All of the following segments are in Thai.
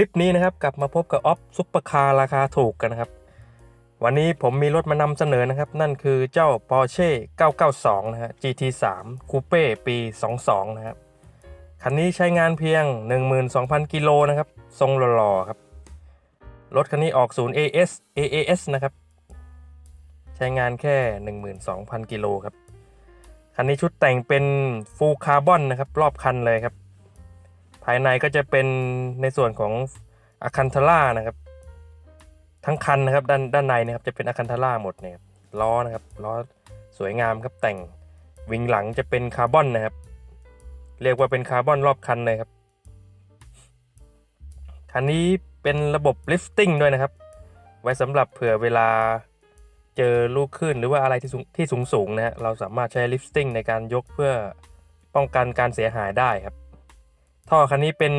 ลิปนี้นะครับกลับมาพบกับออฟซุปเปอร์คาร์ราคาถูกกันนะครับ วันนี้ผมมีรถมานำเสนอนะครับ นั่นคือเจ้า Porsche 992 นะฮะ GT3 Coupe ปี 22 นะครับ คันนี้ใช้งานเพียง 12,000 กิโลนะครับ ทรงหล่อๆครับ รถคันนี้ออกศูนย์ AS AAS นะครับ ใช้งานแค่ 12,000 กิโลครับ คันนี้ชุดแต่งเป็นฟูลคาร์บอนนะครับ รอบคันเลยครับายในก็จะเป็นในส่วนของอะคันทาร่านะครับ ทั้งคันนะครับด้านด้านในนะครับจะเป็นอะคันทาร่าหมดเนี่ยครับล้อนะครับล้อสวยงามครับแต่งวิงหลังจะเป็นคาร์บอนนะครับ เรียกว่าเป็นคาร์บอนรอบคันเลยครับคันนี้เป็นระบบลิฟติ้งด้วยนะครับ ไว้สำหรับเผื่อเวลาเจอลูกขึ้นหรือว่าอะไรที่สูงที่สูงสูงนะฮะเราสามารถใช้ลิฟติ้งในการยกเพื่อป้องกันการเสียหายได้ครับ ท่อคันนี้เป็น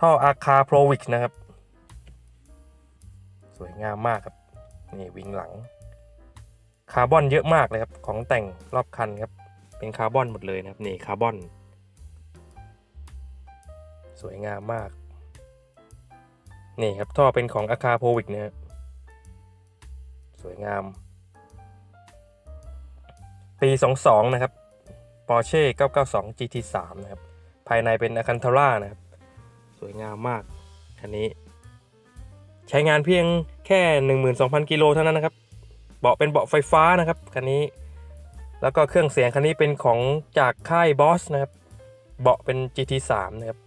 ท่ออาคาโปรวิกนะครับ สวยงามมากครับ นี่วิงหลัง คาร์บอนเยอะมากเลยครับ ของแต่งรอบคันครับ เป็นคาร์บอนหมดเลยนะครับ นี่คาร์บอน สวยงามมาก นี่ครับท่อเป็นของอาคาโพวิกนะฮะสวยงาม ปี 22 นะครับ Porsche 992 GT3 นะครับ ภายในเป็นอะคันทาร่านะครับ สวยงามมากคันนี้ ใช้งานเพียงแค่ 12,000 กิโลเท่านั้นนะครับ เบาะเป็นเบาะไฟฟ้านะครับคันนี้ แล้วก็เครื่องเสียงคันนี้เป็นของจากค่ายบอสนะครับ เบาะเป็น GT3 นะครับ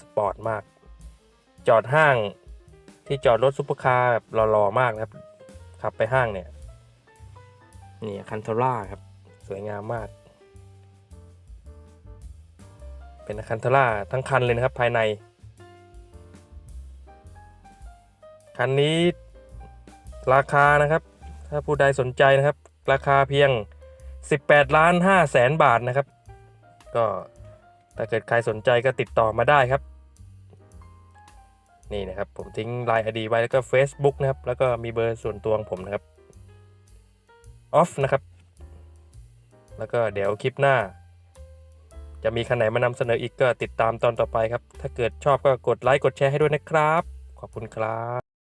สปอร์ตมาก จอดห้างที่จอดรถซุปเปอร์คาร์แบบหล่อๆมากนะครับ ขับไปห้างเนี่ย นี่คันทาร่าครับ สวยงามมาก เป็นอะคันทาร่าทั้งคันเลยนะครับภายใน คันนี้ราคานะครับ ถ้าผู้ใดสนใจนะครับ ราคาเพียง 18ล้าน5แสนบาทนะครับ ก็ถ้าเกิดใครสนใจก็ติดต่อมาได้ครับ นี่นะครับผมทิ้ง Line ID ไว้แล้วก็ Facebook นะครับ แล้วก็มีเบอร์ส่วนตัวของผมนะครับ off นะครับ แล้วก็เดี๋ยวคลิปหน้า จะมีคันไหนมานำเสนออีกก็ติดตามตอนต่อไปครับ ถ้าเกิดชอบก็กดไลค์กดแชร์ให้ด้วยนะครับ ขอบคุณครับ